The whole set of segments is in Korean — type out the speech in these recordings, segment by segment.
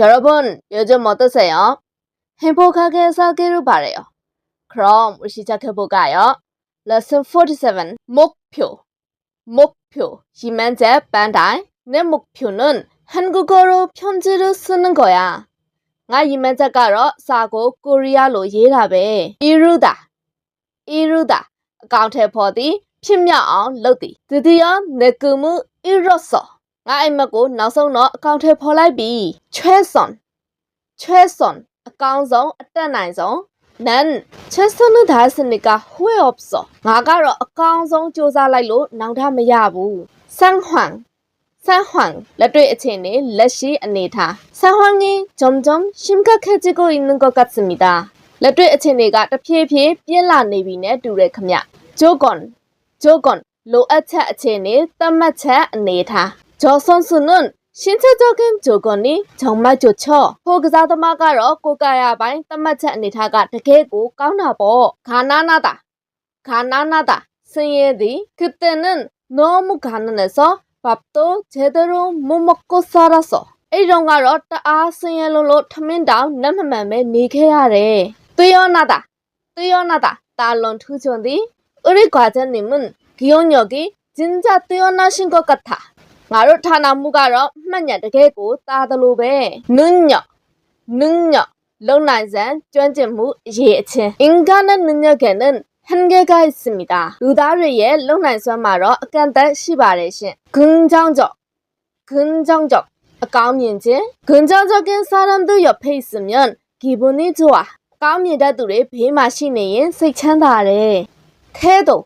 여러분, 요즘 어떠세요? 행복하게 살기를 바래요. 그럼 우리 시작해볼까요? Lesson 47 목표 목표 희망제 반달 내 목표는 한국어로 편지를 쓰는 거야. 나 희망자가로 싸고 코리아로 일하배. 이루다 이루다အကောင့်ထဲပေါ်သည်ဖြစ်မြောက်အောင်လုပ်သည်ဒုတိယနေကူမှုအီရော့ဆော့ ငါအိမ်မက်ကိုနောက်ဆုံးတော့အကောင့်ထဲဖော်လိုက်ပြီချဲဆွန်ချဲဆွန်အကောင်းဆုံးအတက်နိုင်ဆုံးနန်ချက်စနဒါစနကဟွေအော့ဆောငါကတော့အကောင်းဆုံးစူးစမ်းလိုက်လို့နောက်ထပ်မရဘူးဆန်ဟွမ်ဆန်ဟွမ်လက်တွေ့အခြေအနေလက်ရှိအနေထားဆန်ဟွမ်ကဂျုံဂျုံရှင်ကခဲချီကိုအင်းကကတ်စမီတာလက်တွေ့အခြေအနေကတဖြည်းဖြည်းပြင်းလာနေပြီနဲ့တူတယ်ခမဂျိုကွန်ဂျိုကွန်လိုအပ်ချက်အခြေအနေသတ်မှတ်ချက်အနေထား 저 선수는 신체적인 조건이 정말 좋죠. 거기서도 막아러 고가야 많이 땀맞지 않다가 되게고 까나보 가난하다. 가난하다. 승예디 그때는 너무 가난해서 밥도 제대로 못 먹고 살았어. 이런 거로 다 아, 승예로로 터민다 남만매 니게야래. 뛰어나다. 뛰어나다. 달론 투존디 우리 과장님은 기억력이 진짜 뛰어나신 것 같아. ငါတို့ဌာနမှုကတော့မှတ်ညက်တကယ်ကိုသားသလိုပဲနွညနွညလုံနိုင်စံကျွမ်းကျင်မှုအရေးအချင်းအင်္ဂါနဲ့နွညကန်နဲ့ဟန်ဂေဂိုက်စမီတာလူသားတွေရဲ့လုံနိုင်စွမ်းမှာတော့အကန့်အသတ်ရှိပါတယ်ရှင်ဂွန်းချောင်းကြော့ဂွန်းချောင်းကြော့အကောင်းမြင်ခြင်းဂွန်းချောင်းကြော့ကင်းစားရမ်းသူရဖိတ်စမြန်ဂီဘွန်နီချွာကောင်းမြင်တတ်သူတွေဘေးမှာရှိနေရင်စိတ်ချမ်းသာတယ်ထဲတော့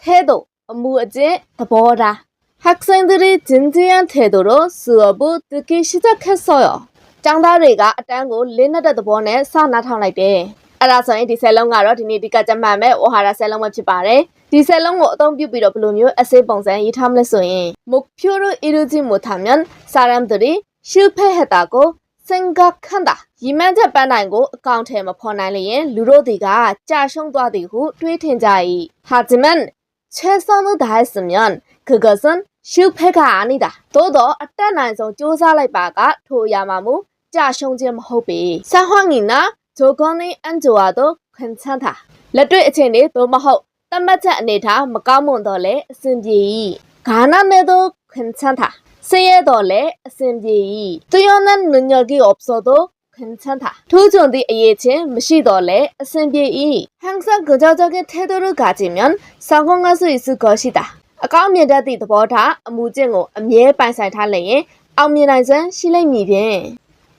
ထဲတော့အမှုအကျင့်သဘောထား 학생들이 진지한 태도로 수업을 듣기 시작했어요. 짱다리가အတန်းကိုလင်းတဲ့သဘောနဲ့စနာထောင်လိုက်တယ်။အဲ့ဒါဆိုရင်ဒီဆယ်လုံးကတော့ဒီနေ့ဒီကကြမှန်မဲ့ဝါဟာရဆယ်လုံးပဲဖြစ်ပါတယ်။ဒီဆယ်လုံးကိုအသုံးပြုပြီးတော့ဘယ်လိုမျိုးအစိပ်ပုံစံရေးထားမလဲဆိုရင်목표를이루지못하면사람들이실패했다고생각한다။ရီမန်းချက်ပန်းတိုင်ကိုအကောင့်ထဲမဖော်နိုင်လျင်လူတို့တွေကကြာရှုံးသွားသည်ဟုတွေးထင်ကြ၏။하지만최선을다했으면그것은 ရှုဖက်ကနေတာသို့တော့အတက်နိုင်ဆုံးစူးစမ်းလိုက်ပါကထိုအရာမှာမူကြာရှုံးခြင်းမဟုတ်ပေဆန်ဟွန်ငီနာဂျိုဂွန်နင်းအန်ဂျိုအာတို့ခွန်ချန်တာလက်တွေ့အခြေအနေသို့မဟုတ်တမတ်ချက်အနေထားမကောင်းမွန်တော့လဲအဆင်ပြေ၏ဂါနာနဲ့တို့ခွန်ချန်တာဆင်းရဲတော့လဲအဆင်ပြေ၏သူယောနန်နုညော်ဂီအော့ဆိုတော့ခွန်ချန်တာထူးချွန်သည့်အရေးချင်းမရှိတော့လဲအဆင်ပြေ၏ဟန်ဆန်ကြောကြောကဲထဲတို့ကကြည်မြန်ဆောင်းကုန်းကဆွေစုကောရှိတာ အကောင်းမြင်တတ်သည့်သဘောထားအမှုကျင့်ကိုအမြဲပိုင်ဆိုင်ထားလျင်အောင်မြင်နိုင်စွမ်းရှိလိမ့်မည်ဖြင့်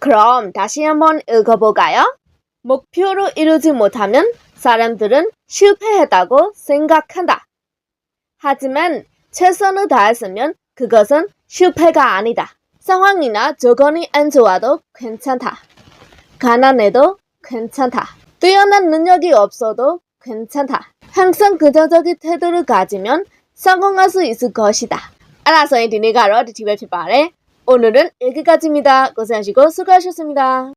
그럼다시한번읽어볼까요목표를이루지못하면사람들은실패했다고생각한다하지만최선을다했으면그것은실패가아니다상황이나조건이안좋아도괜찮다가난해도괜찮다뛰어난능력이없어도괜찮다항상긍정적인태도를가지면 성공할 수 있을 것이다. 알아서 인디니가 러디티벨 필바레 오늘은 여기까지입니다. 고생하시고 수고하셨습니다.